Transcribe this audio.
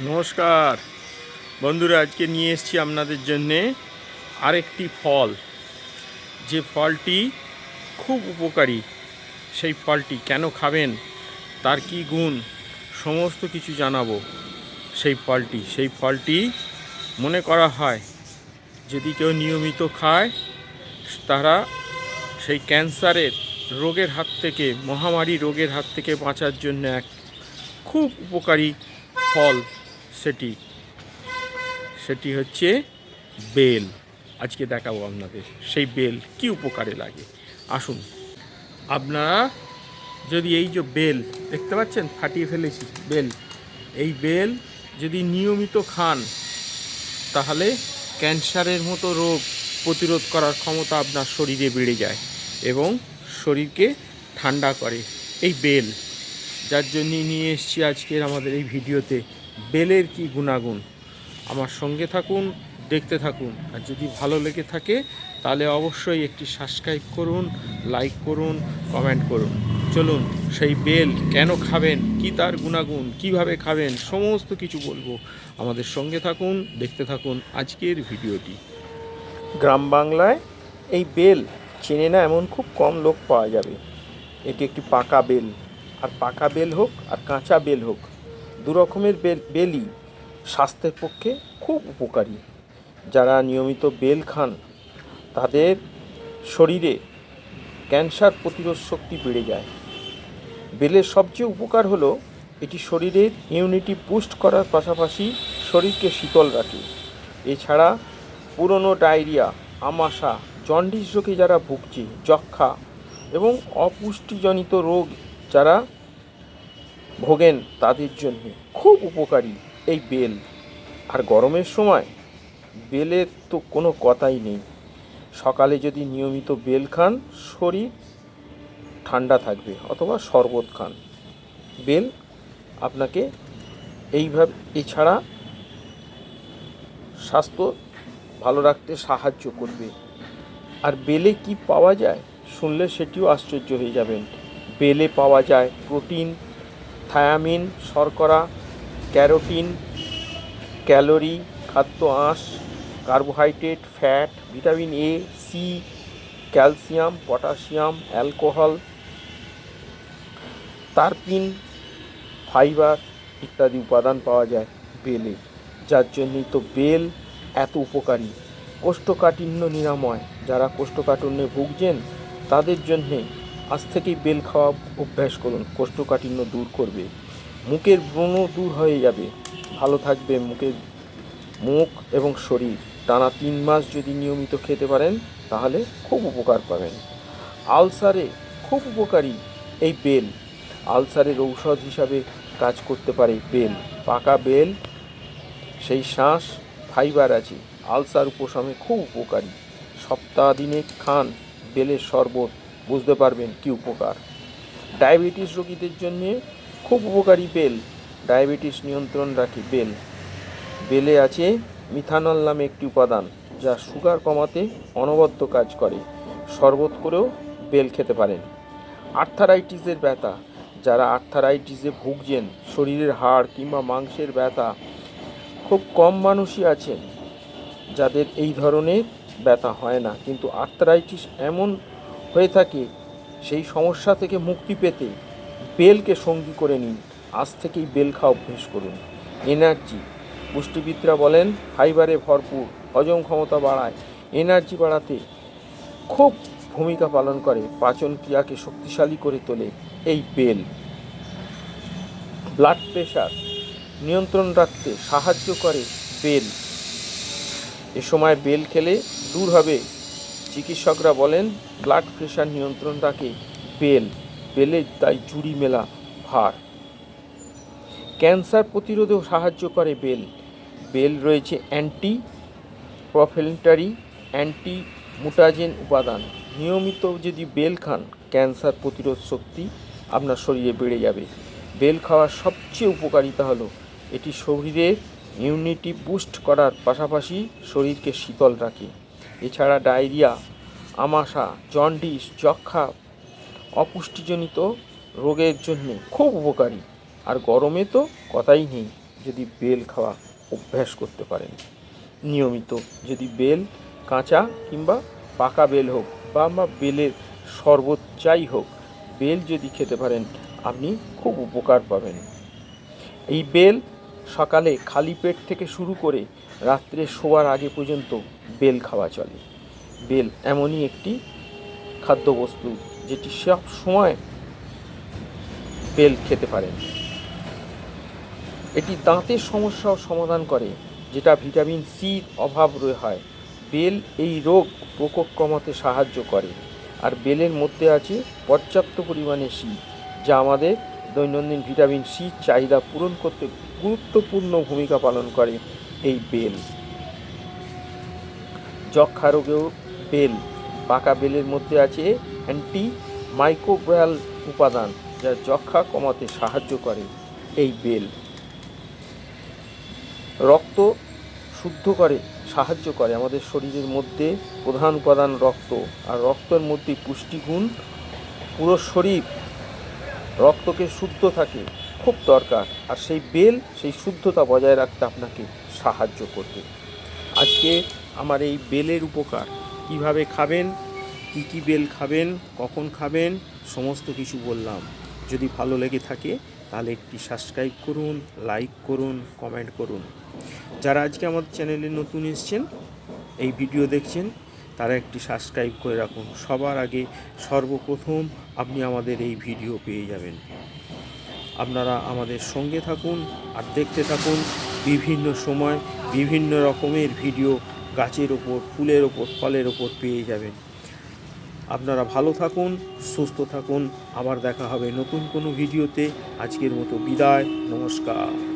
নমস্কার। বন্ধুরা, আজকে নিয়ে এসেছি আপনাদের জন্যে আরেকটি ফল। যে ফলটি খুব উপকারী। সেই ফলটি কেন খাবেন? তার কি গুণ? সমস্ত কিছু জানাব সেই ফলটি। সেই ফলটি মনে করা হয়, যদি কেউ নিয়মিত খায়, তারা সেই ক্যান্সারের রোগের হাত থেকে, মহামারী রোগের হাত থেকে বাঁচার জন্য এক খুব উপকারী ফল। সেটি। সেটি হচ্ছে বেল। আজকে দেখাবো আপনাদের সেই বেল কি উপকারে লাগে। আসুন, আপনারা যদি এই যে বেল, দেখতে পাচ্ছেন? ফাটিয়ে ফেলেছি বেল। এই বেল যদি নিয়মিত খান, তাহলে ক্যান্সারের মতো রোগ প্রতিরোধ করার ক্ষমতা আপনার শরীরে বেড়ে যায় এবং শরীরকে ঠান্ডা করে। এই বেল, যার জন্য নিয়ে এসেছি আজকের আমাদের এই ভিডিওতে। বেলের কি গুণাগুণ? আমার সঙ্গে থাকুন, দেখতে থাকুন। আর যদি ভালো লেগে থাকে, তাহলে অবশ্যই একটি সাবস্ক্রাইব করুন লাইক করুন কমেন্ট করুন। চলুন, সেই বেল কেন খাবেন? কি তার গুণাগুণ? কীভাবে খাবেন? সমস্ত কিছু বলব। আমাদের সঙ্গে থাকুন, দেখতে থাকুন আজকের ভিডিওটি। গ্রাম বাংলায় এই বেল চেনে না এমন খুব কম লোক পাওয়া যাবে। এটি একটি পাকা বেল। আর পাকা বেল হোক আর কাঁচা বেল হোক দু রকমের বেল বেলই স্বাস্থ্যের পক্ষে খুব উপকারী। যারা নিয়মিত বেল খান, তাদের শরীরে ক্যান্সার প্রতিরোধ শক্তি বেড়ে যায়। বেলের সবচেয়ে উপকার হলো, এটি শরীরের ইমিউনিটি বুস্ট করার পাশাপাশি শরীরকে শীতল রাখে। এছাড়া পুরনো ডায়রিয়া, আমাশা, জন্ডিস রোগে যারা ভুগছে যক্ষা এবং অপুষ্টিজনিত রোগ যারা ভোগেন তাদের জন্য। খুব উপকারী এই বেল। আর গরমের সময় বেলের তো কোনো কথাই নেই। সকালে যদি নিয়মিত বেল খান, শরীর ঠান্ডা থাকবে অথবা শরবত খান। বেল আপনাকে এইভাবে, এছাড়া স্বাস্থ্য ভালো রাখতে সাহায্য করবে। আর বেলে কি পাওয়া যায়? শুনলে সেটিও আশ্চর্য হয়ে যাবেন। বেলে পাওয়া যায় প্রোটিন থায়ামিন, শর্করা, ক্যারোটিন, ক্যালোরি, খাদ্য আঁশ, carbohydrate, fat, vitamin A, C, calcium, potassium, alcohol, তারপিন, fibre ইত্যাদি উপাদান পাওয়া যায় বেলে, যার জন্যই তো বেল এত উপকারী। কোষ্ঠকাঠিন্য নিরাময়, যারা কোষ্ঠকাঠিন্যে ভুগছেন, তাদের জন্যে আজ থেকেই বেল খাওয়া অভ্যাস করুন কোষ্ঠকাঠিন্য দূর করবে। মুখের ব্রণ দূর হয়ে যাবে। ভালো থাকবে মুখের মুখ এবং শরীর। টানা তিন মাস যদি নিয়মিত খেতে পারেন, তাহলে খুব উপকার পাবেন। আলসারে খুব উপকারী এই বেল। আলসারের ঔষধ হিসাবে কাজ করতে পারে বেল। পাকা বেল, সেই শ্বাস ফাইবার আছে। আলসার উপশমে খুব উপকারী। সপ্তাহ দিনে খান বেলের শরবত। বুঝতে পারবেন কি উপকার। ডায়াবেটিস রোগীদের জন্যে খুব উপকারী বেল। ডায়াবেটিস নিয়ন্ত্রণ রাখে বেল। বেলে আছে মিথানল নামে একটি উপাদান, যা সুগার কমাতে অনবদ্য কাজ করে। শরবত করেও বেল খেতে পারেন। আর্থারাইটিসের ব্যথা, যারা আর্থারাইটিসে ভুগছেন, শরীরের হাড় কিংবা মাংসের ব্যথা, খুব কম মানুষই আছেন, যাদের এই ধরনের ব্যথা হয় না। কিন্তু আর্থারাইটিস এমন হয়ে থাকে, সেই সমস্যা থেকে মুক্তি পেতে বেলকে সঙ্গী করে নিন। আজ থেকেই বেল খাওয়া অভ্যেস করুন। এনার্জি। পুষ্টিবিদরা বলেন, ফাইবারে ভরপুর, হজম ক্ষমতা বাড়ায়। এনার্জি বাড়াতে খুব ভূমিকা পালন করে, পাচন ক্রিয়াকে শক্তিশালী করে তোলে এই বেল। ব্লাড প্রেশার নিয়ন্ত্রণ রাখতে সাহায্য করে বেল। এ সময় বেল খেলে দূর হবে। চিকিৎসকরা বলেন ব্লাড প্রেশার নিয়ন্ত্রণ রাখে বেল বেলে তাই জুড়ি মেলা, ভার। ক্যান্সার প্রতিরোধেও সাহায্য করে বেল। বেল রয়েছে অ্যান্টি প্রফেলেন্টারি অ্যান্টি মুটাজেন উপাদান। নিয়মিত যদি বেল খান, ক্যান্সার প্রতিরোধ শক্তি আপনার শরীরে বেড়ে যাবে। বেল খাওয়ার সবচেয়ে উপকারিতা হলো, এটি শরীরের ইমিউনিটি বুস্ট করার পাশাপাশি শরীরকে শীতল রাখে। এছাড়া ডায়রিয়া আমাশা, জন্ডিস যক্ষা অপুষ্টিজনিত রোগের জন্য খুব উপকারী। আর গরমে তো কথাই নেই, যদি বেল খাওয়া অভ্যাস করতে পারেন। নিয়মিত যদি বেল, কাঁচা কিংবা পাকা বেল হোক বা আমরা বেলের শরবত চাই হোক, বেল যদি খেতে পারেন, আপনি খুব উপকার পাবেন। এই বেল সকালে খালি পেট থেকে শুরু করে রাত্রে শোয়ার আগে পর্যন্ত বেল খাওয়া চলে। বেল এমনই একটি খাদ্যবস্তু যেটি সব সময় বেল খেতে পারেন এটি দাঁতের সমস্যাও সমাধান করে, যেটা ভিটামিন সির অভাব রয়ে হয়। বেল এই রোগ প্রকোপ কমাতে সাহায্য করে। আর বেলের মধ্যে আছে পর্যাপ্ত পরিমাণে সি যা আমাদের দৈনন্দিন ভিটামিন সি চাহিদা পূরণ করতে গুরুত্বপূর্ণ ভূমিকা পালন করে এই বেল। যক্ষা রোগেও বেল, পাকা বেলের মধ্যে আছে অ্যান্টি মাইক্রোব্রাল উপাদান, যা যক্ষা কমাতে সাহায্য করে এই বেল। রক্ত শুদ্ধ করে, সাহায্য করে। আমাদের শরীরের মধ্যে প্রধান উপাদান রক্ত, আর রক্তের মধ্যে পুষ্টিগুণ পুরো শরীর রক্তকে শুদ্ধ থাকে, খুব দরকার। আর সেই বেল, সেই শুদ্ধতা বজায় রাখতে আপনাকে সাহায্য করবে। আজকে আমার এই বেলের উপকার। কীভাবে খাবেন, কী কী বেল খাবেন, কখন খাবেন, সমস্ত কিছু বললাম। যদি ভালো লেগে থাকে, তাহলে একটি সাবস্ক্রাইব করুন লাইক করুন কমেন্ট করুন। যারা আজকে আমার চ্যানেলে নতুন এসছেন, এই ভিডিও দেখছেন, তারা একটি সাবস্ক্রাইব করে রাখুন। সবার আগে সর্বপ্রথম আপনি আমাদের এই ভিডিও পেয়ে যাবেন। আপনারা আমাদের সঙ্গে থাকুন আর দেখতে থাকুন বিভিন্ন সময় বিভিন্ন রকমের ভিডিও গাছের ওপর ফুলের ওপর ফলের ওপর পেয়ে যাবেন। আপনারা ভালো থাকুন, সুস্থ থাকুন। আবার দেখা হবে নতুন কোনো ভিডিওতে। আজকের মতো বিদায়, নমস্কার।